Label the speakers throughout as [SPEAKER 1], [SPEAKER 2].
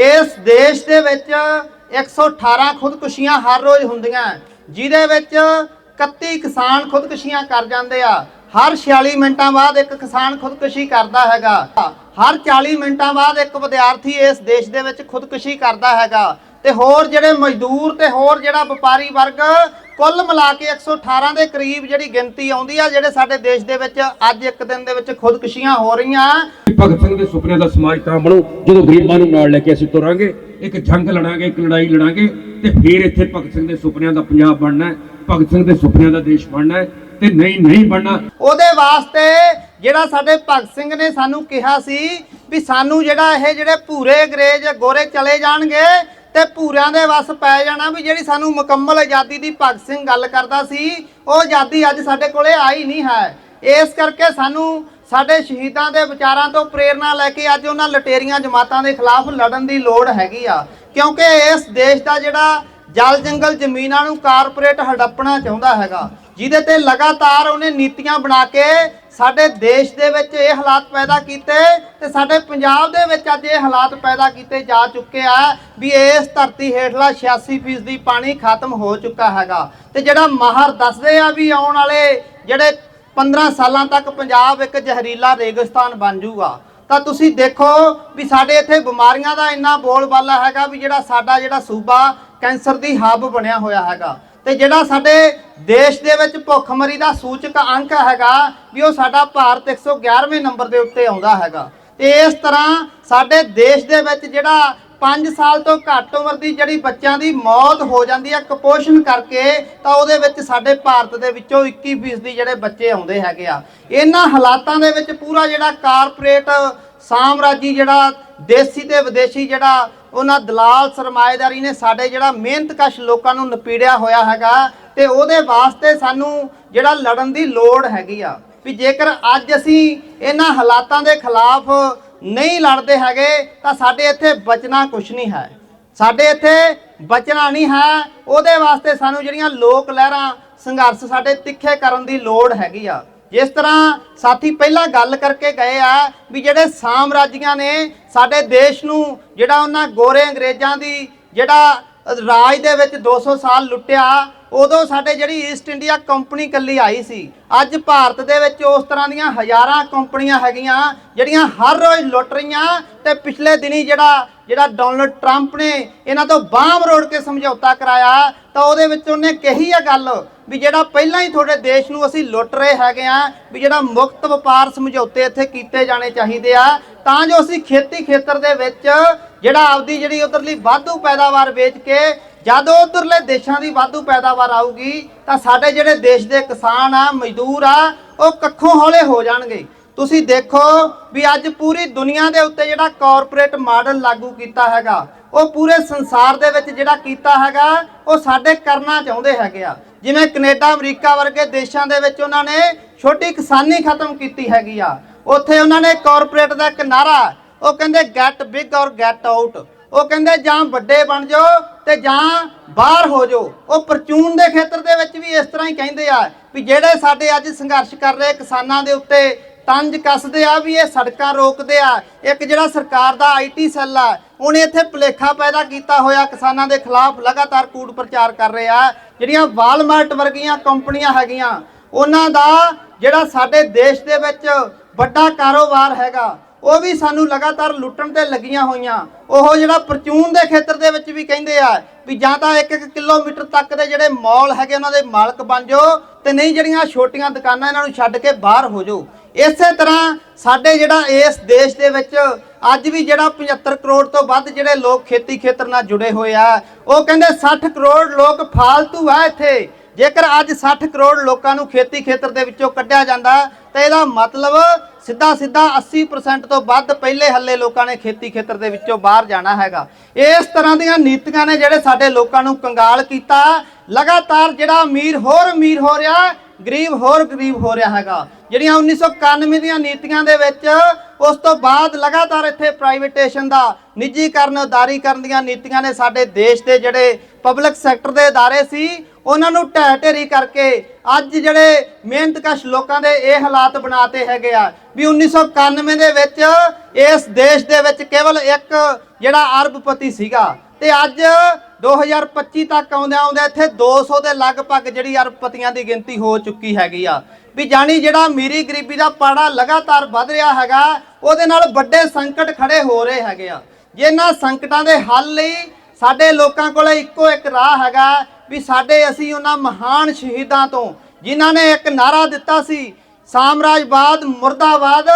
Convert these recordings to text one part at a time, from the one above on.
[SPEAKER 1] ਇਸ ਦੇਸ਼ ਦੇ ਵਿੱਚ 118 ਖੁਦਕੁਸ਼ੀਆਂ ਹਰ ਰੋਜ਼ ਹੁੰਦੀਆਂ ਜਿਹਦੇ ਵਿੱਚ 31 ਕਿਸਾਨ ਖੁਦਕੁਸ਼ੀਆਂ ਕਰ ਜਾਂਦੇ ਆ। ਹਰ 46 ਮਿੰਟਾਂ ਬਾਅਦ ਇੱਕ ਕਿਸਾਨ ਖੁਦਕੁਸ਼ੀ ਕਰਦਾ ਹੈਗਾ। ਹਰ 40 ਮਿੰਟਾਂ ਬਾਅਦ ਇੱਕ ਵਿਦਿਆਰਥੀ ਇਸ ਦੇਸ਼ ਦੇ ਵਿੱਚ ਖੁਦਕੁਸ਼ੀ ਕਰਦਾ ਹੈਗਾ। ਤੇ ਹੋਰ ਜਿਹੜੇ ਮਜ਼ਦੂਰ ਤੇ ਹੋਰ ਜਿਹੜਾ ਵਪਾਰੀ ਵਰਗ, ਕੁੱਲ ਮਿਲਾ ਕੇ 118 ਦੇ ਕਰੀਬ ਜਿਹੜੀ ਗਿਣਤੀ ਆਉਂਦੀ ਆ, ਜਿਹੜੇ ਸਾਡੇ ਦੇਸ਼ ਦੇ ਵਿੱਚ ਅੱਜ ਇੱਕ ਦਿਨ ਦੇ ਵਿੱਚ ਖੁਦਕੁਸ਼ੀਆਂ ਹੋ ਰਹੀਆਂ।
[SPEAKER 2] ਭਗਤ ਸਿੰਘ ਦੇ ਸੁਪਨਿਆਂ ਦਾ ਸਮਾਜ ਤਾਂ ਬਣੋ, ਜਦੋਂ ਗਰੀਬਾਂ ਨੂੰ ਨਾਲ ਲੈ ਕੇ ਅਸੀਂ ਤੁਰਾਂਗੇ, ਇੱਕ ਜੰਗ ਲੜਾਂਗੇ, ਇੱਕ ਲੜਾਈ ਲੜਾਂਗੇ, ਤੇ ਫਿਰ ਇੱਥੇ ਭਗਤ ਸਿੰਘ ਦੇ ਸੁਪਨਿਆਂ ਦਾ ਪੰਜਾਬ ਬਣਨਾ ਹੈ, ਭਗਤ ਸਿੰਘ ਦੇ ਸੁਪਨਿਆਂ ਦਾ ਦੇਸ਼ ਬਣਨਾ ਹੈ, ਤੇ ਨਹੀਂ ਨਹੀਂ ਬਣਨਾ।
[SPEAKER 1] ਉਹਦੇ ਵਾਸਤੇ ਜਿਹੜਾ ਸਾਡੇ ਭਗਤ ਸਿੰਘ ਨੇ ਸਾਨੂੰ ਕਿਹਾ ਸੀ ਵੀ ਸਾਨੂੰ ਜਿਹੜਾ ਇਹ ਜਿਹੜੇ ਭੂਰੇ ਅੰਗਰੇਜ਼ ਗੋਰੇ ਚਲੇ ਜਾਣਗੇ ਤੇ ਭੂਰਿਆਂ ਦੇ ਵਸ ਪੈ ਜਾਣਾ ਵੀ ਜਿਹੜੀ ਸਾਨੂੰ ਮੁਕੰਮਲ ਆਜ਼ਾਦੀ ਦੀ ਭਗਤ ਸਿੰਘ ਗੱਲ ਕਰਦਾ ਸੀ, ਉਹ ਆਜ਼ਾਦੀ ਅੱਜ ਸਾਡੇ ਕੋਲੇ ਆਈ ਨਹੀਂ ਹੈ। ਇਸ ਕਰਕੇ ਸਾਨੂੰ ਸਾਡੇ ਸ਼ਹੀਦਾਂ ਦੇ ਵਿਚਾਰਾਂ ਤੋਂ ਪ੍ਰੇਰਣਾ ਲੈ ਕੇ ਅੱਜ ਉਹਨਾਂ ਲਟੇਰੀਆਂ ਜਮਾਤਾਂ ਦੇ ਖਿਲਾਫ ਲੜਨ ਦੀ ਲੋੜ ਹੈਗੀ ਆ। ਕਿਉਂਕਿ ਇਸ ਦੇਸ਼ ਦਾ ਜਿਹੜਾ ਜਲ ਜੰਗਲ ਜ਼ਮੀਨਾਂ ਨੂੰ ਕਾਰਪੋਰੇਟ ਹੜੱਪਣਾ ਚਾਹੁੰਦਾ ਹੈਗਾ, ਜਿਹਦੇ ਤੇ ਲਗਾਤਾਰ ਉਹਨੇ ਨੀਤੀਆਂ ਬਣਾ ਕੇ ਸਾਡੇ ਦੇਸ਼ ਦੇ ਵਿੱਚ ਇਹ ਹਾਲਾਤ ਪੈਦਾ ਕੀਤੇ ਤੇ ਸਾਡੇ ਪੰਜਾਬ ਦੇ ਵਿੱਚ ਅੱਜ ਇਹ ਹਾਲਾਤ ਪੈਦਾ ਕੀਤੇ ਜਾ ਚੁੱਕੇ ਆ ਵੀ ਇਸ ਧਰਤੀ ਹੇਠਲਾ 86% ਦੀ ਪਾਣੀ ਖਤਮ ਹੋ ਚੁੱਕਾ ਹੈਗਾ। ਤੇ ਜਿਹੜਾ ਮਾਹਰ ਦੱਸਦੇ ਆ ਵੀ ਆਉਣ ਵਾਲੇ ਜਿਹੜੇ 15 ਸਾਲਾਂ ਤੱਕ ਪੰਜਾਬ ਇੱਕ ਜ਼ਹਿਰੀਲਾ ਰੇਗਿਸਤਾਨ ਬਣ ਜਾਊਗਾ। ਤਾਂ ਤੁਸੀਂ ਦੇਖੋ ਵੀ ਸਾਡੇ ਇੱਥੇ ਬਿਮਾਰੀਆਂ ਦਾ ਇੰਨਾ ਬੋਲਬਾਲਾ ਹੈਗਾ ਵੀ ਜਿਹੜਾ ਸਾਡਾ ਜਿਹੜਾ ਸੂਬਾ ਕੈਂਸਰ ਦੀ ਹੱਬ ਬਣਿਆ ਹੋਇਆ ਹੈਗਾ। ਤੇ ਜਿਹੜਾ ਸਾਡੇ ਦੇਸ਼ ਦੇ ਵਿੱਚ ਭੁੱਖਮਰੀ ਦਾ ਸੂਚਕ ਅੰਕ ਹੈਗਾ ਵੀ ਉਹ ਸਾਡਾ ਭਾਰਤ 111ਵੇਂ ਨੰਬਰ ਦੇ ਉੱਤੇ ਆਉਂਦਾ ਹੈਗਾ। ਤੇ ਇਸ ਤਰ੍ਹਾਂ ਸਾਡੇ ਦੇਸ਼ ਦੇ ਵਿੱਚ ਜਿਹੜਾ 5 ਸਾਲ ਤੋਂ ਘੱਟ ਉਮਰ ਦੀ ਜਿਹੜੀ ਬੱਚਿਆਂ ਦੀ ਮੌਤ ਹੋ ਜਾਂਦੀ ਹੈ ਕੁਪੋਸ਼ਣ ਕਰਕੇ, ਤਾਂ ਉਹਦੇ ਵਿੱਚ ਸਾਡੇ ਭਾਰਤ ਦੇ ਵਿੱਚੋਂ 21% ਦੀ ਜਿਹੜੇ ਬੱਚੇ ਆਉਂਦੇ ਹੈਗੇ ਆ। ਇਹਨਾਂ ਹਾਲਾਤਾਂ ਦੇ ਵਿੱਚ ਪੂਰਾ ਜਿਹੜਾ ਕਾਰਪੋਰੇਟ ਸਾਮਰਾਜੀ ਜਿਹੜਾ ਦੇਸੀ ਤੇ ਵਿਦੇਸ਼ੀ ਜਿਹੜਾ ਉਹਨਾਂ ਦਲਾਲ ਸਰਮਾਏਦਾਰੀ ਨੇ ਸਾਡੇ ਜਿਹੜਾ ਮਿਹਨਤਕਸ਼ ਲੋਕਾਂ ਨੂੰ ਨਪੀੜਿਆ ਹੋਇਆ ਹੈਗਾ, ਤੇ ਉਹਦੇ ਵਾਸਤੇ ਸਾਨੂੰ ਜਿਹੜਾ ਲੜਨ ਦੀ ਲੋੜ ਹੈਗੀ ਆ। ਵੀ ਜੇਕਰ ਅੱਜ ਅਸੀਂ ਇਹਨਾਂ ਹਾਲਾਤਾਂ ਦੇ ਖਿਲਾਫ ਨਹੀਂ ਲੜਦੇ ਹੈਗੇ, ਤਾਂ ਸਾਡੇ ਇੱਥੇ ਬਚਣਾ ਕੁਝ ਨਹੀਂ ਹੈ। ਸਾਡੇ ਇੱਥੇ ਬਚਣਾ ਨਹੀਂ ਹੈ। ਉਹਦੇ ਵਾਸਤੇ ਸਾਨੂੰ ਜਿਹੜੀਆਂ ਲੋਕ ਲਹਿਰਾਂ, ਸੰਘਰਸ਼ ਸਾਡੇ ਤਿੱਖੇ ਕਰਨ ਦੀ ਲੋੜ ਹੈਗੀ ਆ। ਜਿਸ ਤਰ੍ਹਾਂ ਸਾਥੀ ਪਹਿਲਾਂ ਗੱਲ ਕਰਕੇ ਗਏ ਆ ਵੀ ਜਿਹੜੇ ਸਾਮਰਾਜੀਆਂ ਨੇ ਸਾਡੇ ਦੇਸ਼ ਨੂੰ, ਜਿਹੜਾ ਉਹਨਾਂ ਗੋਰੇ ਅੰਗਰੇਜ਼ਾਂ ਦੀ, ਜਿਹੜਾ ਰਾਜ ਦੇ ਵਿੱਚ 200 ਸਾਲ ਲੁੱਟਿਆ ਉਦੋਂ ਸਾਡੇ ਜਿਹੜੀ ਈਸਟ ਇੰਡੀਆ ਕੰਪਨੀ ਕੱਲੀ ਆਈ ਸੀ, ਅੱਜ ਭਾਰਤ ਦੇ ਵਿੱਚ ਉਸ ਤਰ੍ਹਾਂ ਦੀਆਂ ਹਜ਼ਾਰਾਂ ਕੰਪਨੀਆਂ ਹੈਗੀਆਂ, ਜਿਹੜੀਆਂ ਹਰ ਰੋਜ਼ ਲੁੱਟ ਰਹੀਆਂ ਤੇ ਪਿਛਲੇ ਦਿਨੀ ਜਿਹੜਾ ਜਿਹੜਾ ਡੋਨਲਡ ਟਰੰਪ ਨੇ ਇਹਨਾਂ ਤੋਂ ਬਾਂਹ ਮਰੋੜ ਕੇ ਸਮਝੌਤਾ ਕਰਾਇਆ, ਤਾਂ ਉਹਦੇ ਵਿੱਚ ਉਹਨੇ ਕਹੀ ਆ ਗੱਲ ਵੀ ਜਿਹੜਾ ਪਹਿਲਾਂ ਹੀ ਤੁਹਾਡੇ ਦੇਸ਼ ਨੂੰ ਅਸੀਂ ਲੁੱਟ ਰਹੇ ਹੈਗੇ ਆ, ਵੀ ਜਿਹੜਾ ਮੁਕਤ ਵਪਾਰ ਸਮਝੌਤੇ ਇੱਥੇ ਕੀਤੇ ਜਾਣੇ ਚਾਹੀਦੇ ਆ, ਤਾਂ ਜੋ ਅਸੀਂ ਖੇਤੀ ਖੇਤਰ ਦੇ ਵਿੱਚ ਜਿਹੜਾ ਆਪਦੀ ਜਿਹੜੀ ਉਧਰਲੀ ਵਾਧੂ ਪੈਦਾਵਾਰ ਵੇਚ ਕੇ ਜਦੋਂ ਉਧਰਲੇ ਦੇਸ਼ਾਂ ਦੀ ਵਾਧੂ ਪੈਦਾਵਾਰ ਆਊਗੀ, ਤਾਂ ਸਾਡੇ ਜਿਹੜੇ ਦੇਸ਼ ਦੇ ਕਿਸਾਨ ਆ, ਮਜ਼ਦੂਰ ਆ, ਉਹ ਕੱਖੋਂ ਹੌਲੇ ਹੋ ਜਾਣਗੇ। ਤੁਸੀਂ ਦੇਖੋ ਵੀ ਅੱਜ ਪੂਰੀ ਦੁਨੀਆ ਦੇ ਉੱਤੇ ਜਿਹੜਾ ਕਾਰਪੋਰੇਟ ਮਾਡਲ ਲਾਗੂ ਕੀਤਾ ਹੈਗਾ, ਉਹ ਪੂਰੇ ਸੰਸਾਰ ਦੇ ਵਿੱਚ ਜਿਹੜਾ ਕੀਤਾ ਹੈਗਾ, ਉਹ ਸਾਡੇ ਕਰਨਾ ਚਾਹੁੰਦੇ ਹੈਗੇ ਆ। ਜਿਵੇਂ ਕੈਨੇਡਾ, ਅਮਰੀਕਾ ਵਰਗੇ ਦੇਸ਼ਾਂ ਦੇ ਵਿੱਚ ਉਹਨਾਂ ਨੇ ਛੋਟੀ ਕਿਸਾਨੀ ਖਤਮ ਕੀਤੀ ਹੈਗੀ ਆ। ਉੱਥੇ ਉਹਨਾਂ ਨੇ ਕਾਰਪੋਰੇਟ ਦਾ ਇੱਕ ਨਾਰਾ ਉਹ ਕਹਿੰਦੇ get big or get out ਉਹ ਕਹਿੰਦੇ ਜਾਂ ਵੱਡੇ ਬਣ ਜਾਓ ਤੇ ਜਾਂ ਬਾਹਰ ਹੋ ਜਾਓ। ਉਹ ਪਰਚੂਨ ਦੇ ਖੇਤਰ ਦੇ ਵਿੱਚ ਵੀ ਇਸ ਤਰ੍ਹਾਂ ਹੀ ਕਹਿੰਦੇ ਆ ਵੀ ਜਿਹੜੇ ਸਾਡੇ ਅੱਜ ਸੰਘਰਸ਼ ਕਰ ਰਹੇ ਕਿਸਾਨਾਂ ਦੇ ਉੱਤੇ ਤੰਜ ਕੱਸਦੇ ਆ ਵੀ ਇਹ ਸੜਕਾਂ ਰੋਕਦੇ ਆ। ਇੱਕ ਜਿਹੜਾ ਸਰਕਾਰ ਦਾ ਆਈਟੀ ਸੈੱਲ ਆ, ਉਹਨੇ ਇੱਥੇ ਭੁਲੇਖਾ ਪੈਦਾ ਕੀਤਾ ਹੋਇਆ ਕਿਸਾਨਾਂ ਦੇ ਖਿਲਾਫ ਲਗਾਤਾਰ ਕੂੜ ਪ੍ਰਚਾਰ ਕਰ ਰਹੇ। ਆ ਜਿਹੜੀਆਂ ਵਾਲਮਾਰਟ ਵਰਗੀਆਂ ਕੰਪਨੀਆਂ ਹੈਗੀਆਂ, ਉਹਨਾਂ ਦਾ ਜਿਹੜਾ ਸਾਡੇ ਦੇਸ਼ ਦੇ ਵਿੱਚ ਵੱਡਾ ਕਾਰੋਬਾਰ ਹੈਗਾ ਉਹ ਵੀ ਸਾਨੂੰ ਲਗਾਤਾਰ ਲੁੱਟਣ ਤੇ ਲੱਗੀਆਂ ਹੋਈਆਂ। ਉਹ ਜਿਹੜਾ ਪਰਚੂਨ ਦੇ ਖੇਤਰ ਦੇ ਵਿੱਚ ਵੀ ਕਹਿੰਦੇ ਆ ਵੀ ਜਾਂ ਤਾਂ 1-1 ਕਿਲੋਮੀਟਰ ਤੱਕ ਦੇ ਜਿਹੜੇ ਮਾਲ ਹੈਗੇ ਉਹਨਾਂ ਦੇ ਮਾਲਕ ਬਣ ਜਾਓ ਤੇ ਨਹੀਂ ਜਿਹੜੀਆਂ ਛੋਟੀਆਂ ਦੁਕਾਨਾਂ ਇਹਨਾਂ ਨੂੰ ਛੱਡ ਕੇ ਬਾਹਰ ਹੋ ਜਾਓ। ਇਸੇ ਤਰ੍ਹਾਂ ਸਾਡੇ ਜਿਹੜਾ ਇਸ ਦੇਸ਼ ਦੇ ਵਿੱਚ ਅੱਜ ਵੀ ਜਿਹੜਾ 75 ਕਰੋੜ ਤੋਂ ਵੱਧ ਜਿਹੜੇ ਲੋਕ ਖੇਤੀ ਖੇਤਰ ਨਾਲ ਜੁੜੇ ਹੋਏ ਆ, ਉਹ ਕਹਿੰਦੇ 60 ਕਰੋੜ ਲੋਕ ਫਾਲਤੂ ਆ ਇੱਥੇ। ਜੇਕਰ ਅੱਜ 60 ਕਰੋੜ ਲੋਕਾਂ ਨੂੰ ਖੇਤੀ ਖੇਤਰ ਦੇ ਵਿੱਚੋਂ ਕੱਢਿਆ ਜਾਂਦਾ ਤਾਂ ਇਹਦਾ ਮਤਲਬ ਸਿੱਧਾ ਸਿੱਧਾ 80% ਤੋਂ ਵੱਧ ਪਹਿਲੇ ਹੱਲੇ ਲੋਕਾਂ ਨੇ ਖੇਤੀ ਖੇਤਰ ਦੇ ਵਿੱਚੋਂ ਬਾਹਰ ਜਾਣਾ ਹੈਗਾ ਇਸ ਤਰ੍ਹਾਂ ਦੀਆਂ ਨੀਤੀਆਂ ਨੇ ਜਿਹੜੇ ਸਾਡੇ ਲੋਕਾਂ ਨੂੰ ਕੰਗਾਲ ਕੀਤਾ ਲਗਾਤਾਰ ਜਿਹੜਾ ਅਮੀਰ ਹੋਰ ਅਮੀਰ ਹੋ ਰਿਹਾ ਗਰੀਬ ਹੋਰ ਗਰੀਬ ਹੋ ਰਿਹਾ ਹੈਗਾ ਜਿਹੜੀਆਂ 1991 ਦੀਆਂ ਨੀਤੀਆਂ ਦੇ ਵਿੱਚ ਉਸ ਤੋਂ ਬਾਅਦ ਲਗਾਤਾਰ ਇੱਥੇ ਪ੍ਰਾਈਵੇਟੇਸ਼ਨ ਦਾ ਨਿੱਜੀਕਰਨ ਉਦਾਰੀਕਰਨ ਦੀਆਂ ਨੀਤੀਆਂ ਨੇ ਸਾਡੇ ਦੇਸ਼ ਦੇ ਜਿਹੜੇ ਪਬਲਿਕ ਸੈਕਟਰ ਦੇ ادارے ਸੀ ਉਹਨਾਂ ਨੂੰ ਢਹਿ ਢੇਰੀ ਕਰਕੇ ਅੱਜ ਜਿਹੜੇ ਮਿਹਨਤਕਸ਼ ਲੋਕਾਂ ਦੇ ਇਹ ਹਾਲਾਤ ਬਣਾਤੇ ਹੈਗੇ ਆ ਵੀ 1991 ਦੇ ਵਿੱਚ ਇਸ ਦੇਸ਼ ਦੇ ਵਿੱਚ ਕੇਵਲ ਇੱਕ ਜਿਹੜਾ ਅਰਬਪਤੀ ਸੀਗਾ ਤੇ ਅੱਜ 2025 ਤੱਕ ਆਉਂਦੇ ਆਉਂਦੇ ਇੱਥੇ 200 ਦੇ ਲਗਭਗ ਜਿਹੜੀ ਅਰਬਪਤੀਆਂ ਦੀ ਗਿਣਤੀ ਹੋ ਚੁੱਕੀ ਹੈਗੀ ਆ। ਵੀ ਜਾਣੀ ਜਿਹੜਾ ਅਮੀਰੀ ਗਰੀਬੀ ਦਾ ਪਾੜਾ ਲਗਾਤਾਰ ਵੱਧ ਰਿਹਾ ਹੈਗਾ, ਉਹਦੇ ਨਾਲ ਵੱਡੇ ਸੰਕਟ ਖੜੇ ਹੋ ਰਹੇ ਹੈਗੇ ਆ। ਜਿਨ੍ਹਾਂ ਸੰਕਟਾਂ ਦੇ ਹੱਲ ਲਈ ਸਾਡੇ ਲੋਕਾਂ ਕੋਲੇ ਇੱਕੋ ਇੱਕ ਰਾਹ ਹੈਗਾ ਵੀ ਸਾਡੇ ਅਸੀਂ ਉਹਨਾਂ ਮਹਾਨ ਸ਼ਹੀਦਾਂ ਤੋਂ, ਜਿਨ੍ਹਾਂ ਨੇ ਇੱਕ ਨਾਰਾ ਦਿੱਤਾ ਸੀ ਸਾਮਰਾਜਵਾਦ ਮੁਰਦਾਬਾਦ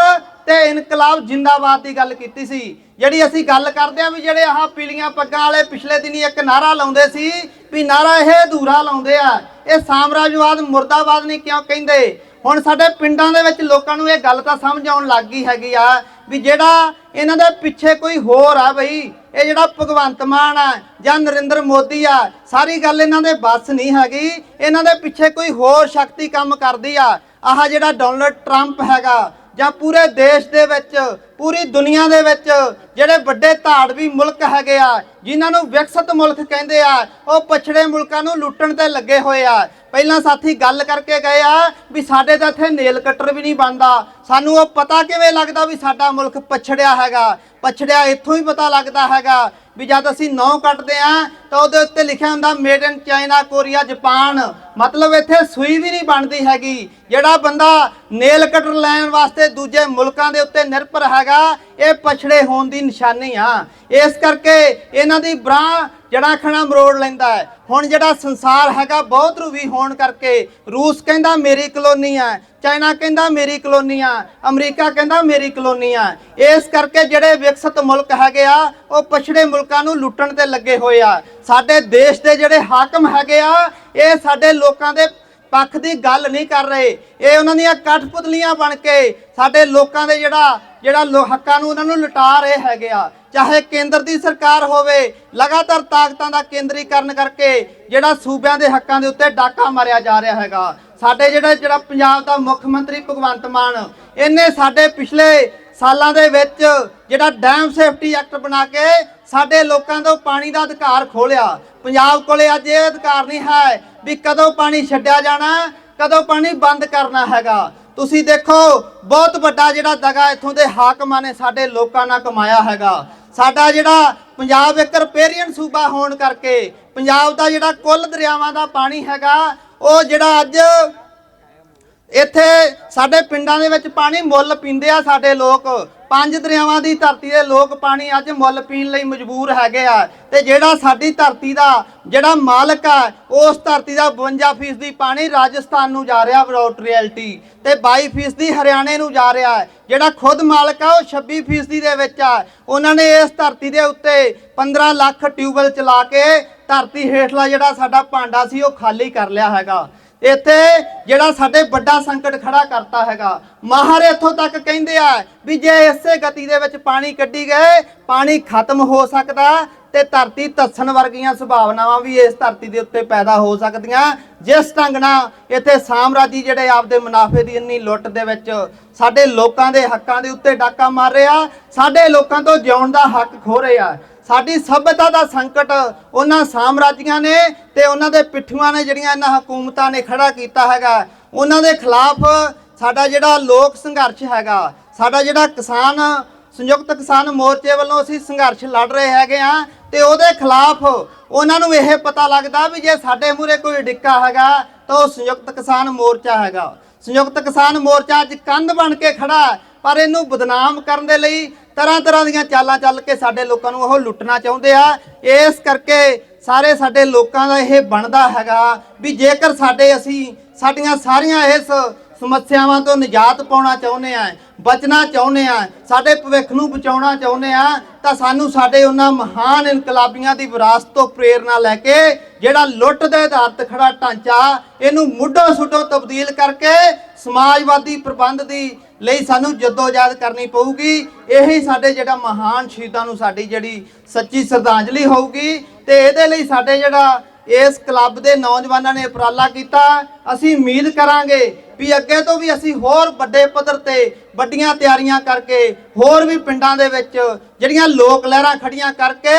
[SPEAKER 1] ਤੇ ਇਨਕਲਾਬ ਜਿੰਦਾਬਾਦ ਦੀ ਗੱਲ ਕੀਤੀ ਸੀ। ਜਿਹੜੀ ਅਸੀਂ ਗੱਲ ਕਰਦੇ ਆ ਵੀ ਜਿਹੜੇ ਆਹ ਪੀਲੀਆਂ ਪੱਗਾਂ ਵਾਲੇ ਪਿਛਲੇ ਦਿਨੀ ਇੱਕ ਨਾਰਾ ਲਾਉਂਦੇ ਸੀ, ਵੀ ਨਾਰਾ ਇਹ ਅਧੂਰਾ ਲਾਉਂਦੇ ਆ। ਇਹ ਸਾਮਰਾਜਵਾਦ, ਮੁਰਦਾਬਾਦ ਨਹੀਂ ਕਿਉਂ ਕਹਿੰਦੇ? ਹੁਣ ਸਾਡੇ ਪਿੰਡਾਂ ਦੇ ਵਿੱਚ ਲੋਕਾਂ ਨੂੰ ਇਹ ਗੱਲ ਤਾਂ ਸਮਝ ਆਉਣ ਲੱਗ ਗਈ ਹੈਗੀ ਆ ਵੀ ਜਿਹੜਾ ਇਹਨਾਂ ਦੇ ਪਿੱਛੇ ਕੋਈ ਹੋਰ ਆ ਬਈ ਇਹ ਜਿਹੜਾ ਭਗਵੰਤ ਮਾਨ ਆ ਜਾਂ ਨਰਿੰਦਰ ਮੋਦੀ ਆ, ਸਾਰੀ ਗੱਲ ਇਹਨਾਂ ਦੇ ਬਸ ਨਹੀਂ ਹੈਗੀ। ਇਹਨਾਂ ਦੇ ਪਿੱਛੇ ਕੋਈ ਹੋਰ ਸ਼ਕਤੀ ਕੰਮ ਕਰਦੀ ਆ। ਆਹ ਜਿਹੜਾ ਡੋਨਲਡ ਟਰੰਪ ਹੈਗਾ ਜਾਂ ਪੂਰੇ ਦੇਸ਼ ਦੇ ਵਿੱਚ, ਪੂਰੀ ਦੁਨੀਆ ਦੇ ਵਿੱਚ ਜਿਹੜੇ ਵੱਡੇ ਧਾੜਵੀ ਮੁਲਕ ਹੈਗੇ ਆ, ਜਿਨ੍ਹਾਂ ਨੂੰ ਵਿਕਸਿਤ ਮੁਲਕ ਕਹਿੰਦੇ ਆ, ਉਹ ਪਛੜੇ ਮੁਲਕਾਂ ਨੂੰ ਲੁੱਟਣ ਤੇ ਲੱਗੇ ਹੋਏ ਆ। ਪਹਿਲਾਂ ਸਾਥੀ ਗੱਲ ਕਰਕੇ ਗਏ ਆ ਵੀ ਸਾਡੇ ਤਾਂ ਇੱਥੇ ਨੇਲ ਕੱਟਰ ਵੀ ਨਹੀਂ ਬਣਦਾ। ਸਾਨੂੰ ਉਹ ਪਤਾ ਕਿਵੇਂ ਲੱਗਦਾ ਵੀ ਸਾਡਾ ਮੁਲਕ ਪਛੜਿਆ ਹੈਗਾ? ਪਛੜਿਆ ਇੱਥੋਂ ਹੀ ਪਤਾ ਲੱਗਦਾ ਹੈਗਾ। ਵੀ ਜਦ ਅਸੀਂ ਨੌ ਕੱਟਦੇ ਆ, ਤਾਂ ਉਹਦੇ ਉੱਤੇ ਲਿਖਿਆ ਹੁੰਦਾ made in China Korea Japan ਮਤਲਬ ਇੱਥੇ ਸੂਈ ਵੀ ਨਹੀਂ ਬਣਦੀ ਹੈਗੀ। ਜਿਹੜਾ ਬੰਦਾ ਨੇਲ ਕਟਰ ਲੈਣ ਵਾਸਤੇ ਦੂਜੇ ਮੁਲਕਾਂ ਦੇ ਉੱਤੇ ਨਿਰਭਰ ਹੈਗਾ, ਇਹ ਪਛੜੇ ਹੋਣ ਦੀ ਨਿਸ਼ਾਨੀ ਆ। ਇਸ ਕਰਕੇ ਇਹਨਾਂ ਦੀ ਬ੍ਰਾਂ ਜੜਾ ਖਣਾ ਮਰੋੜ ਲੈਂਦਾ ਹੈ। ਹੁਣ ਜਿਹੜਾ ਸੰਸਾਰ ਹੈਗਾ ਬਹੁਤ ਰੂਵੀ ਹੋਣ ਕਰਕੇ ਰੂਸ ਕਹਿੰਦਾ ਮੇਰੀ ਕਲੋਨੀ ਹੈ ਚਾਈਨਾ ਕਹਿੰਦਾ ਮੇਰੀ ਕਲੋਨੀ ਆ, ਅਮਰੀਕਾ ਕਹਿੰਦਾ ਮੇਰੀ ਕਲੋਨੀ ਆ। ਇਸ ਕਰਕੇ ਜਿਹੜੇ ਵਿਕਸਿਤ ਮੁਲਕ ਹੈਗੇ ਆ, ਉਹ ਪਛੜੇ ਮੁਲਕਾਂ ਨੂੰ ਲੁੱਟਣ ਤੇ ਲੱਗੇ ਹੋਏ ਆ। ਸਾਡੇ ਦੇਸ਼ ਦੇ ਜਿਹੜੇ ਹਾਕਮ ਹੈਗੇ ਆ, ਇਹ ਸਾਡੇ ਲੋਕਾਂ ਦੇ ਪੱਖ ਦੀ ਗੱਲ ਨਹੀਂ ਕਰ ਰਹੇ। ਇਹ ਉਹਨਾਂ ਦੀਆਂ ਕਠਪੁਤਲੀਆਂ ਬਣ ਕੇ ਸਾਡੇ ਲੋਕਾਂ ਦੇ ਜਿਹੜਾ ਜਿਹੜਾ ਲੋ- ਹੱਕਾਂ ਨੂੰ ਉਹਨਾਂ ਨੂੰ ਲੁਟਾ ਰਹੇ ਹੈਗੇ ਆ। ਚਾਹੇ ਕੇਂਦਰ ਦੀ ਸਰਕਾਰ ਹੋਵੇ, ਲਗਾਤਾਰ ਤਾਕਤਾਂ ਦਾ ਕੇਂਦਰੀਕਰਨ ਕਰਕੇ ਜਿਹੜਾ ਸੂਬਿਆਂ ਦੇ ਹੱਕਾਂ ਦੇ ਉੱਤੇ ਡਾਕਾ ਮਾਰਿਆ ਜਾ ਰਿਹਾ ਹੈਗਾ। ਸਾਡੇ ਜਿਹੜਾ ਜਿਹੜਾ ਪੰਜਾਬ ਦਾ ਮੁੱਖ ਮੰਤਰੀ ਭਗਵੰਤ ਮਾਨ, ਇਹਨੇ ਸਾਡੇ ਪਿਛਲੇ ਸਾਲਾਂ ਦੇ ਵਿੱਚ ਜਿਹੜਾ ਡੈਮ ਸੇਫਟੀ ਐਕਟ ਬਣਾ ਕੇ ਸਾਡੇ ਲੋਕਾਂ ਤੋਂ ਪਾਣੀ ਦਾ ਅਧਿਕਾਰ ਖੋਲਿਆ। ਪੰਜਾਬ ਕੋਲੇ ਅੱਜ ਇਹ ਅਧਿਕਾਰ ਨਹੀਂ ਹੈ ਵੀ ਕਦੋਂ ਪਾਣੀ ਛੱਡਿਆ ਜਾਣਾ, ਕਦੋਂ ਪਾਣੀ ਬੰਦ ਕਰਨਾ ਹੈਗਾ। ਤੁਸੀਂ ਦੇਖੋ, ਬਹੁਤ ਵੱਡਾ ਜਿਹੜਾ ਦਗਾ ਇੱਥੋਂ ਦੇ ਹਾਕਮਾਂ ਨੇ ਸਾਡੇ ਲੋਕਾਂ ਨਾਲ ਕਮਾਇਆ ਹੈਗਾ। ਸਾਡਾ ਜਿਹੜਾ ਪੰਜਾਬ ਇੱਕ ਰਿਪੇਰੀਅਨ ਸੂਬਾ ਹੋਣ ਕਰਕੇ ਪੰਜਾਬ ਦਾ ਜਿਹੜਾ ਕੁੱਲ ਦਰਿਆਵਾਂ ਦਾ ਪਾਣੀ ਹੈਗਾ, ਉਹ ਜਿਹੜਾ ਅੱਜ ਇੱਥੇ ਸਾਡੇ ਪਿੰਡਾਂ ਦੇ ਵਿੱਚ ਪਾਣੀ ਮੁੱਲ ਪੀਂਦੇ ਆ ਸਾਡੇ ਲੋਕ। ਪੰਜ ਦਰਿਆਵਾਂ ਦੀ ਧਰਤੀ ਦੇ ਲੋਕ ਪਾਣੀ ਅੱਜ ਮੁੱਲ ਪੀਣ ਲਈ ਮਜਬੂਰ ਹੈਗੇ ਆ। ਤੇ ਜਿਹੜਾ ਸਾਡੀ ਧਰਤੀ ਦਾ, ਜਿਹੜਾ ਮਾਲਕ ਆ, ਉਸ ਧਰਤੀ ਦਾ 52% ਦੀ ਪਾਣੀ ਰਾਜਸਥਾਨ ਨੂੰ ਜਾ ਰਿਹਾ ਵਿਦਆਊਟ ਰਿਐਲਿਟੀ। ਤੇ 22% ਦੀ ਹਰਿਆਣੇ ਨੂੰ ਜਾ ਰਿਹਾ ਹੈ। ਜਿਹੜਾ ਖੁਦ ਮਾਲਕ ਆ, ਉਹ 26% ਦੇ ਵਿੱਚ ਆ। ਉਹਨਾਂ ਨੇ ਇਸ ਧਰਤੀ ਦੇ ਉੱਤੇ 15 ਲੱਖ ਟਿਊਬਵੈਲ ਚਲਾ ਕੇ ਧਰਤੀ ਹੇਠਲਾ ਜਿਹੜਾ ਸਾਡਾ ਭਾਂਡਾ ਸੀ, ਉਹ ਖਾਲੀ ਕਰ ਲਿਆ ਹੈਗਾ। ਇੱਥੇ ਜਿਹੜਾ ਸਾਡੇ ਵੱਡਾ ਸੰਕਟ ਖੜਾ ਕਰਤਾ ਹੈਗਾ, ਮਾਹਰ ਇੱਥੋਂ ਤੱਕ ਕਹਿੰਦੇ ਆ ਵੀ ਜੇ ਇਸੇ ਗਤੀ ਦੇ ਵਿੱਚ ਪਾਣੀ ਕੱਢੀ ਗਏ, ਪਾਣੀ ਖਤਮ ਹੋ ਸਕਦਾ ਤੇ ਧਰਤੀ ਧੱਸਣ ਵਰਗੀਆਂ ਸੰਭਾਵਨਾਵਾਂ ਵੀ ਇਸ ਧਰਤੀ ਦੇ ਉੱਤੇ ਪੈਦਾ ਹੋ ਸਕਦੀਆਂ। ਜਿਸ ਢੰਗ ਨਾਲ ਇੱਥੇ ਸਾਮਰਾਜੀ ਜਿਹੜੇ ਆਪਦੇ ਮੁਨਾਫੇ ਦੀ ਇੰਨੀ ਲੁੱਟ ਦੇ ਵਿੱਚ ਸਾਡੇ ਲੋਕਾਂ ਦੇ ਹੱਕਾਂ ਦੇ ਉੱਤੇ ਡਾਕਾ ਮਾਰ ਰਿਹਾ, ਸਾਡੇ ਲੋਕਾਂ ਤੋਂ ਜਿਉਣ ਦਾ ਹੱਕ ਖੋ ਰਿਹਾ। ਸਾਡੀ ਸਭ్యਤਾ ਦਾ ਸੰਕਟ, ਉਹਨਾਂ ਸਾਮਰਾਜੀਆਂ ਨੇ ਤੇ ਉਹਨਾਂ ਦੇ ਪਿੱਠੂਆਂ ਨੇ ਜਿਹੜੀਆਂ ਇਹਨਾਂ ਹਕੂਮਤਾਂ ਨੇ ਖੜਾ ਕੀਤਾ ਹੈਗਾ। ਉਹਨਾਂ ਦੇ ਖਿਲਾਫ ਸਾਡਾ ਜਿਹੜਾ ਲੋਕ ਸੰਘਰਸ਼ ਹੈਗਾ, ਸਾਡਾ ਜਿਹੜਾ ਕਿਸਾਨ, ਸੰਯੁਕਤ ਕਿਸਾਨ ਮੋਰਚੇ ਵੱਲੋਂ ਅਸੀਂ ਸੰਘਰਸ਼ ਲੜ ਰਹੇ ਹੈਗੇ ਆ ਤੇ ਉਹਦੇ ਖਿਲਾਫ ਉਹਨਾਂ ਨੂੰ ਇਹ ਪਤਾ ਲੱਗਦਾ ਵੀ ਜੇ ਸਾਡੇ ਮੂਰੇ ਕੋਈ ਡਿੱਕਾ ਹੈਗਾ ਤਾਂ ਉਹ ਸੰਯੁਕਤ ਕਿਸਾਨ ਮੋਰਚਾ ਹੈਗਾ। ਸੰਯੁਕਤ ਕਿਸਾਨ ਮੋਰਚਾ ਅੱਜ ਕੰਧ ਬਣ ਕੇ ਖੜਾ ਪਰ ਇਹਨੂੰ ਬਦਨਾਮ ਕਰਨ ਦੇ ਲਈ ਤਰ੍ਹਾਂ ਤਰ੍ਹਾਂ ਦੀਆਂ ਚਾਲਾਂ ਚੱਲ ਕੇ ਸਾਡੇ ਲੋਕਾਂ ਨੂੰ ਉਹ ਲੁੱਟਣਾ ਚਾਹੁੰਦੇ ਆ। ਇਸ ਕਰਕੇ ਸਾਰੇ ਸਾਡੇ ਲੋਕਾਂ ਦਾ ਇਹ ਬਣਦਾ ਹੈਗਾ ਵੀ ਜੇਕਰ ਸਾਡੇ ਅਸੀਂ, ਸਾਡੀਆਂ ਸਾਰੀਆਂ ਇਸ ਸਮੱਸਿਆਵਾਂ ਤੋਂ ਨਿਜਾਤ ਪਾਉਣਾ ਚਾਹੁੰਦੇ ਆ, ਬਚਣਾ ਚਾਹੁੰਦੇ ਆ, ਸਾਡੇ ਭਵਿੱਖ ਨੂੰ ਬਚਾਉਣਾ ਚਾਹੁੰਦੇ ਆ, ਤਾਂ ਸਾਨੂੰ ਸਾਡੇ ਉਹਨਾਂ ਮਹਾਨ ਇਨਕਲਾਬੀਆਂ ਦੀ ਵਿਰਾਸਤ ਤੋਂ ਪ੍ਰੇਰਣਾ ਲੈ ਕੇ ਜਿਹੜਾ ਲੁੱਟ ਦੇ ਆਧਾਰ 'ਤੇ ਖੜਾ ਢਾਂਚਾ, ਇਹਨੂੰ ਮੁੱਢੋਂ ਸੁੱਢੋਂ ਤਬਦੀਲ ਕਰਕੇ ਸਮਾਜਵਾਦੀ ਪ੍ਰਬੰਧ ਦੀ ਲਈ ਸਾਨੂੰ ਜਦੋਜਹਿਦ ਕਰਨੀ ਪਊਗੀ। ਇਹੀ ਸਾਡੇ ਜਿਹੜਾ ਮਹਾਨ ਸ਼ਹੀਦਾਂ ਨੂੰ ਸਾਡੀ ਜਿਹੜੀ ਸੱਚੀ ਸ਼ਰਧਾਂਜਲੀ ਹੋਊਗੀ ਤੇ ਇਹਦੇ ਲਈ ਸਾਡੇ ਜਿਹੜਾ ਇਸ ਕਲੱਬ ਦੇ ਨੌਜਵਾਨਾਂ ਨੇ ਉਪਰਾਲਾ ਕੀਤਾ। ਅਸੀਂ ਉਮੀਦ ਕਰਾਂਗੇ
[SPEAKER 3] ਵੀ ਅੱਗੇ ਤੋਂ ਵੀ ਅਸੀਂ ਹੋਰ ਵੱਡੇ ਪੱਧਰ ਤੇ ਵੱਡੀਆਂ ਤਿਆਰੀਆਂ ਕਰਕੇ ਹੋਰ ਵੀ ਪਿੰਡਾਂ ਦੇ ਵਿੱਚ ਜਿਹੜੀਆਂ ਲੋਕ ਲਹਿਰਾਂ ਖੜੀਆਂ ਕਰਕੇ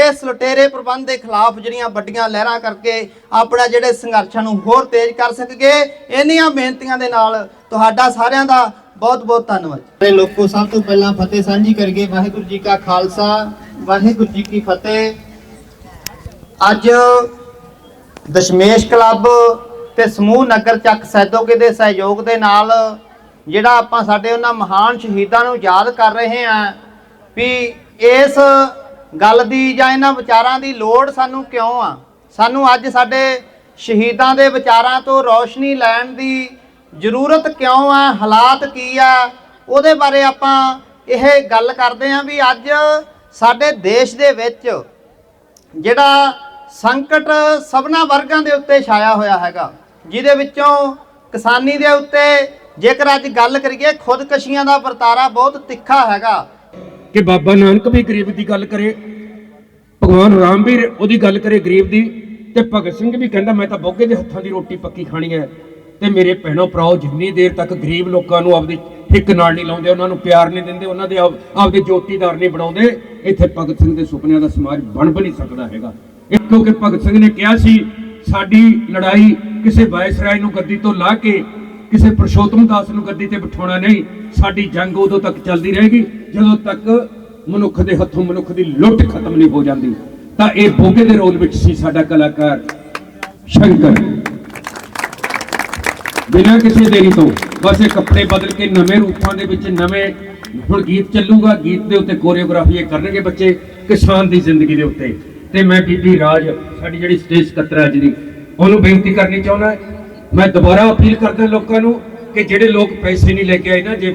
[SPEAKER 3] ਇਸ ਲੁਟੇਰੇ ਪ੍ਰਬੰਧ ਦੇ ਖਿਲਾਫ ਜਿਹੜੀਆਂ ਵੱਡੀਆਂ ਲਹਿਰਾਂ ਕਰਕੇ ਆਪਣਾ ਜਿਹੜੇ ਸੰਘਰਸ਼ਾਂ ਨੂੰ ਹੋਰ ਤੇਜ਼ ਕਰ ਸਕੀਏ ਇੰਨੀਆਂ ਮਿਹਨਤੀਆਂ ਦੇ ਨਾਲ ਤੁਹਾਡਾ ਸਾਰਿਆਂ ਦਾ ਬਹੁਤ ਬਹੁਤ ਧੰਨਵਾਦ।
[SPEAKER 1] ਸਾਰੇ ਲੋਕੋ, ਸਭ ਤੋਂ ਪਹਿਲਾਂ ਫਤਿਹ ਸਾਂਝੀ ਕਰਕੇ ਵਾਹਿਗੁਰੂ ਜੀ ਕਾ ਖਾਲਸਾ, ਵਾਹਿਗੁਰੂ ਜੀ ਕੀ ਫਤਿਹ। ਅੱਜ ਦਸ਼ਮੇਸ਼ ਕਲੱਬ ਤੇ ਸਮੂਹ ਨਗਰ ਚੱਕ ਸੈਦੋਕੇ ਦੇ ਸਹਿਯੋਗ ਦੇ ਨਾਲ ਜਿਹੜਾ ਆਪਾਂ ਸਾਡੇ ਉਹਨਾਂ ਮਹਾਨ ਸ਼ਹੀਦਾਂ ਨੂੰ ਯਾਦ ਕਰ ਰਹੇ ਹਾਂ ਵੀ ਇਸ ਗੱਲ ਦੀ ਜਾਂ ਇਹਨਾਂ ਵਿਚਾਰਾਂ ਦੀ ਲੋੜ ਸਾਨੂੰ ਕਿਉਂ ਆ? ਸਾਨੂੰ ਅੱਜ ਸਾਡੇ ਸ਼ਹੀਦਾਂ ਦੇ ਵਿਚਾਰਾਂ ਤੋਂ ਰੌਸ਼ਨੀ ਲੈਣ ਦੀ ਜ਼ਰੂਰਤ ਕਿਉਂ ਆ? ਹਾਲਾਤ ਕੀ ਆ? ਉਹਦੇ ਬਾਰੇ ਆਪਾਂ ਇਹ ਗੱਲ ਕਰਦੇ ਹਾਂ ਵੀ ਅੱਜ ਸਾਡੇ ਦੇਸ਼ ਦੇ ਵਿੱਚ ਜਿਹੜਾ ਸੰਕਟ ਸਭਨਾ ਵਰਗਾਂ ਦੇ ਉੱਤੇ ਛਾਇਆ ਹੋਇਆ ਹੈਗਾ। ਜਿਹਦੇ ਵਿੱਚੋਂ ਕਿਸਾਨੀ ਦੇ ਉੱਤੇ ਜੇਕਰ ਅੱਜ ਗੱਲ ਕਰੀਏ, ਖੁਦਕਸ਼ੀਆਂ ਦਾ ਵਰਤਾਰਾ ਬਹੁਤ ਤਿੱਖਾ ਹੈਗਾ।
[SPEAKER 2] ਕਿ ਬਾਬਾ ਨਾਨਕ ਵੀ ਗਰੀਬ ਦੀ ਗੱਲ ਕਰੇ, ਭਗਵਾਨ ਰਾਮ ਵੀ ਉਹਦੀ ਗੱਲ ਕਰੇ ਗਰੀਬ ਦੀ, ਤੇ ਭਗਤ ਸਿੰਘ ਵੀ ਕਹਿੰਦਾ, ਮੈਂ ਤਾਂ ਬੋਗੇ ਦੇ ਹੱਥਾਂ ਦੀ ਰੋਟੀ ਪੱਕੀ ਖਾਣੀ ਹੈ। ਤੇ ਮੇਰੇ ਭੈਣੋ ਭਰਾਓ, ਜਿੰਨੀ ਦੇਰ ਤੱਕ ਗਰੀਬ ਲੋਕਾਂ ਨੂੰ ਆਪਦੀ ਹਿੱਕ ਨਾਲ ਨਹੀਂ ਲਾਉਂਦੇ, ਉਹਨਾਂ ਨੂੰ ਪਿਆਰ ਨਹੀਂ ਦਿੰਦੇ, ਉਹਨਾਂ ਦੇ ਆਪਦੇ ਜੋਤੀਦਾਰ ਨਹੀਂ ਬਣਾਉਂਦੇ, ਇੱਥੇ ਭਗਤ ਸਿੰਘ ਦੇ ਸੁਪਨਿਆਂ ਦਾ ਸਮਾਜ ਬਣ ਵੀ ਨਹੀਂ ਸਕਦਾ ਹੈਗਾ। ਇਹ ਕਿਉਂਕਿ ਭਗਤ ਸਿੰਘ ਨੇ ਕਿਹਾ ਸੀ ਸਾਡੀ ਲੜਾਈ ਕਿਸੇ ਵਾਇਸਰਾਏ ਨੂੰ ਗੱਦੀ ਤੋਂ ਲਾ ਕੇ ਕਿਸੇ ਪ੍ਰਸ਼ੋਤਮ ਦਾਸ ਨੂੰ ਗੱਦੀ ਤੇ ਬਿਠਾਉਣਾ ਨਹੀਂ, ਸਾਡੀ ਜੰਗ ਉਦੋਂ ਤੱਕ ਚੱਲਦੀ ਰਹੇਗੀ, ਜਦੋਂ ਤੱਕ ਮਨੁੱਖ ਦੇ ਹੱਥੋਂ ਮਨੁੱਖ ਦੀ ਲੁੱਟ ਖਤਮ ਨਹੀਂ ਹੋ ਜਾਂਦੀ। ਤਾਂ ਇਹ ਬੋਗੇ ਦੇ ਰੋਲ ਵਿੱਚ ਸੀ ਸਾਡਾ ਕਲਾਕਾਰ ਸ਼ੰਕਰ। ਬਿਨਾਂ ਕਿਸੇ ਦੇਰੀ ਤੋਂ, ਬਸ ਇਹ ਕੱਪੜੇ ਬਦਲ ਕੇ ਨਵੇਂ ਰੂਪਾਂ ਦੇ ਵਿੱਚ ਨਵੇਂ, ਹੁਣ ਗੀਤ ਚੱਲੂਗਾ, ਗੀਤ ਦੇ ਉੱਤੇ ਕੋਰੀਓਗ੍ਰਾਫੀ ਕਰਨਗੇ ਬੱਚੇ ਕਿਸਾਨ ਦੀ ਜ਼ਿੰਦਗੀ ਦੇ ਉੱਤੇ। ਤੇ ਮੈਂ ਬੀਬੀ ਰਾਜ, ਸਾਡੀ ਜਿਹੜੀ ਸਟੇਜ ਸਕੱਤਰ ਹੈ ਅੱਜ ਦੀ ਉਹਨੂੰ ਬੇਨਤੀ ਕਰਨੀ ਚਾਹੁੰਦਾ ਮੈਂ ਦੁਬਾਰਾ ਅਪੀਲ ਕਰਦਾ ਲੋਕਾਂ ਨੂੰ ਕਿ ਜਿਹੜੇ ਲੋਕ ਪੈਸੇ ਨਹੀਂ ਲੈ ਕੇ ਆਏ ਨਾ, ਜੇ